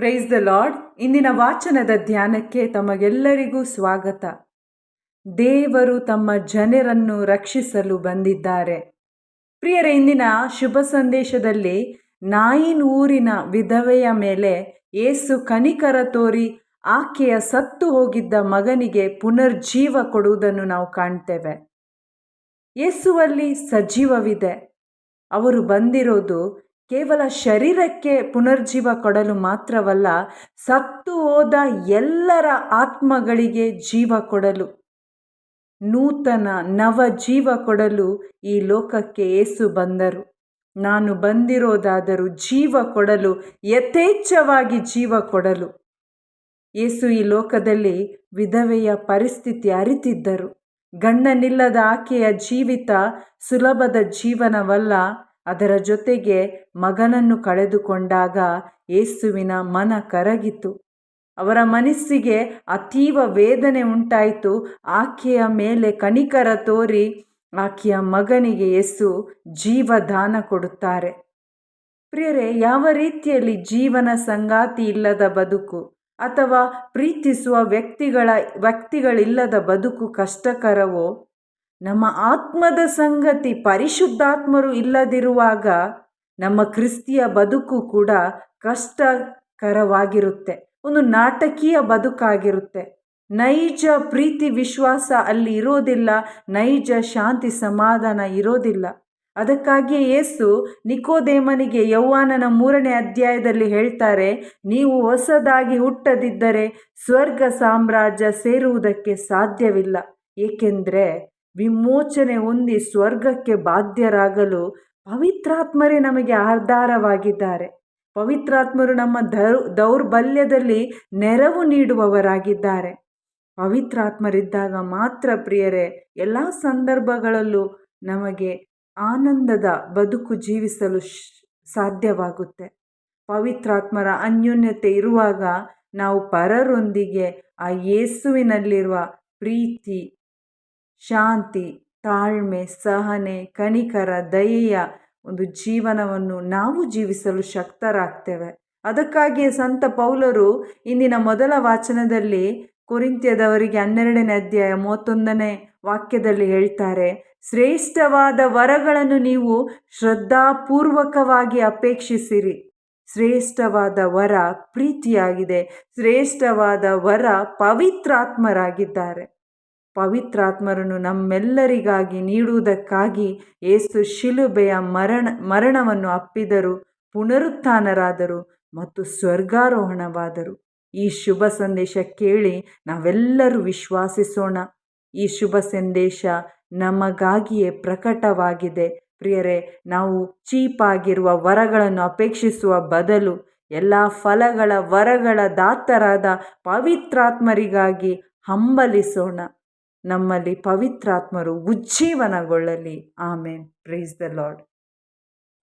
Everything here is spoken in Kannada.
ಪ್ರೈಸ್ ದ ಲಾರ್ಡ್ ಇಂದಿನ ವಾಚನದ ಧ್ಯಾನಕ್ಕೆ ತಮಗೆಲ್ಲರಿಗೂ ಸ್ವಾಗತ. ದೇವರು ತಮ್ಮ ಜನರನ್ನು ರಕ್ಷಿಸಲು ಬಂದಿದ್ದಾರೆ. ಪ್ರಿಯರ, ಇಂದಿನ ಶುಭ ಸಂದೇಶದಲ್ಲಿ ನಾಯಿನ್ ಊರಿನ ವಿಧವೆಯ ಮೇಲೆ ಏಸು ಕನಿಕರ ತೋರಿ ಆಕೆಯ ಸತ್ತು ಹೋಗಿದ್ದ ಮಗನಿಗೆ ಪುನರ್ಜೀವ ಕೊಡುವುದನ್ನು ನಾವು ಕಾಣ್ತೇವೆ. ಯೇಸುವಲ್ಲಿ ಸಜೀವವಿದೆ. ಅವರು ಬಂದಿರೋದು ಕೇವಲ ಶರೀರಕ್ಕೆ ಪುನರ್ಜೀವ ಕೊಡಲು ಮಾತ್ರವಲ್ಲ, ಸತ್ತು ಹೋದ ಎಲ್ಲರ ಆತ್ಮಗಳಿಗೆ ಜೀವ ಕೊಡಲು, ನೂತನ ನವ ಜೀವ ಕೊಡಲು ಈ ಲೋಕಕ್ಕೆ ಏಸು ಬಂದರು. ನಾನು ಬಂದಿರೋದಾದರೂ ಜೀವ ಕೊಡಲು, ಯಥೇಚ್ಛವಾಗಿ ಜೀವ ಕೊಡಲು. ಏಸು ಈ ಲೋಕದಲ್ಲಿ ವಿಧವೆಯ ಪರಿಸ್ಥಿತಿ ಅರಿತಿದ್ದರು. ಗಂಡನಿಲ್ಲದ ಆಕೆಯ ಜೀವಿತ ಸುಲಭದ ಜೀವನವಲ್ಲ ಅದರ ಜೊತೆಗೆ ಮಗನನ್ನು ಕಳೆದುಕೊಂಡಾಗ ಏಸುವಿನ ಮನ ಕರಗಿತು. ಅವರ ಮನಸ್ಸಿಗೆ ಅತೀವ ವೇದನೆ ಉಂಟಾಯಿತು. ಆಕೆಯ ಮೇಲೆ ಕಣಿಕರ ತೋರಿ ಆಕೆಯ ಮಗನಿಗೆ ಯೇಸು ಜೀವದಾನ ಕೊಡುತ್ತಾರೆ. ಪ್ರಿಯರೇ, ಯಾವ ರೀತಿಯಲ್ಲಿ ಜೀವನ ಸಂಗಾತಿ ಇಲ್ಲದ ಬದುಕು ಅಥವಾ ಪ್ರೀತಿಸುವ ವ್ಯಕ್ತಿಗಳ ವ್ಯಕ್ತಿಗಳಿಲ್ಲದ ಬದುಕು ಕಷ್ಟಕರವೋ ನಮ್ಮ ಆತ್ಮದ ಸಂಗತಿ ಪರಿಶುದ್ಧಾತ್ಮರು ಇಲ್ಲದಿರುವಾಗ ನಮ್ಮ ಕ್ರಿಸ್ತಿಯ ಬದುಕು ಕೂಡ ಕಷ್ಟಕರವಾಗಿರುತ್ತೆ. ಒಂದು ನಾಟಕೀಯ ಬದುಕಾಗಿರುತ್ತೆ. ನೈಜ ಪ್ರೀತಿ ವಿಶ್ವಾಸ ಅಲ್ಲಿ ಇರೋದಿಲ್ಲ, ನೈಜ ಶಾಂತಿ ಸಮಾಧಾನ ಇರೋದಿಲ್ಲ. ಅದಕ್ಕಾಗಿಯೇ ಯೇಸು ನಿಕೋದೇಮನಿಗೆ ಯೌವಾನನ ಮೂರನೇ ಅಧ್ಯಾಯದಲ್ಲಿ ಹೇಳ್ತಾರೆ, ನೀವು ಹೊಸದಾಗಿ ಹುಟ್ಟದಿದ್ದರೆ ಸ್ವರ್ಗ ಸಾಮ್ರಾಜ್ಯ ಸೇರುವುದಕ್ಕೆ ಸಾಧ್ಯವಿಲ್ಲ. ಏಕೆಂದರೆ ವಿಮೋಚನೆ ಹೊಂದಿ ಸ್ವರ್ಗಕ್ಕೆ ಬಾಧ್ಯರಾಗಲು ಪವಿತ್ರಾತ್ಮರೇ ನಮಗೆ ಆಧಾರವಾಗಿದ್ದಾರೆ. ಪವಿತ್ರಾತ್ಮರು ನಮ್ಮ ದೌರ್ಬಲ್ಯದಲ್ಲಿ ನೆರವು ನೀಡುವವರಾಗಿದ್ದಾರೆ. ಪವಿತ್ರಾತ್ಮರಿದ್ದಾಗ ಮಾತ್ರ ಪ್ರಿಯರೇ, ಎಲ್ಲ ಸಂದರ್ಭಗಳಲ್ಲೂ ನಮಗೆ ಆನಂದದ ಬದುಕು ಜೀವಿಸಲು ಸಾಧ್ಯವಾಗುತ್ತೆ. ಪವಿತ್ರಾತ್ಮರ ಅನ್ಯೋನ್ಯತೆ ಇರುವಾಗ ನಾವು ಪರರೊಂದಿಗೆ ಆ ಯೇಸುವಿನಲ್ಲಿರುವ ಪ್ರೀತಿ ಶಾಂತಿ, ತಾಳ್ಮೆ, ಸಹನೆ, ಕನಿಕರ, ದಯೆಯ ಒಂದು ಜೀವನವನ್ನು ನಾವು ಜೀವಿಸಲು ಶಕ್ತರಾಗ್ತೇವೆ. ಅದಕ್ಕಾಗಿಯೇ ಸಂತ ಪೌಲರು ಇಂದಿನ ಮೊದಲ ವಾಚನದಲ್ಲಿ ಕುರಿಂತ್ಯದವರಿಗೆ ಹನ್ನೆರಡನೇ ಅಧ್ಯಾಯ ಮೂವತ್ತೊಂದನೇ ವಾಕ್ಯದಲ್ಲಿ ಹೇಳ್ತಾರೆ, ಶ್ರೇಷ್ಠವಾದ ವರಗಳನ್ನು ನೀವು ಶ್ರದ್ಧಾಪೂರ್ವಕವಾಗಿ ಅಪೇಕ್ಷಿಸಿರಿ. ಶ್ರೇಷ್ಠವಾದ ವರ ಪ್ರೀತಿಯಾಗಿದೆ. ಶ್ರೇಷ್ಠವಾದ ವರ ಪವಿತ್ರಾತ್ಮರಾಗಿದ್ದಾರೆ. ಪವಿತ್ರಾತ್ಮರನ್ನು ನಮ್ಮೆಲ್ಲರಿಗಾಗಿ ನೀಡುವುದಕ್ಕಾಗಿ ಏಸು ಶಿಲುಬೆಯ ಮರಣ, ಮರಣವನ್ನು ಅಪ್ಪಿದರು, ಪುನರುತ್ಥಾನರಾದರು ಮತ್ತು ಸ್ವರ್ಗಾರೋಹಣವಾದರು. ಈ ಶುಭ ಸಂದೇಶ ಕೇಳಿ ನಾವೆಲ್ಲರೂ ವಿಶ್ವಾಸಿಸೋಣ. ಈ ಶುಭ ಸಂದೇಶ ನಮಗಾಗಿಯೇ ಪ್ರಕಟವಾಗಿದೆ. ಪ್ರಿಯರೇ, ನಾವು ಚೀಪಾಗಿರುವ ವರಗಳನ್ನು ಅಪೇಕ್ಷಿಸುವ ಬದಲು ಎಲ್ಲ ಫಲಗಳ ವರಗಳ ದಾತರಾದ ಪವಿತ್ರಾತ್ಮರಿಗಾಗಿ ಹಂಬಲಿಸೋಣ. ನಮ್ಮಲ್ಲಿ ಪವಿತ್ರಾತ್ಮರು ಉಜ್ಜೀವನಗೊಳ್ಳಲಿ. ಆಮೇನ್. Praise the lord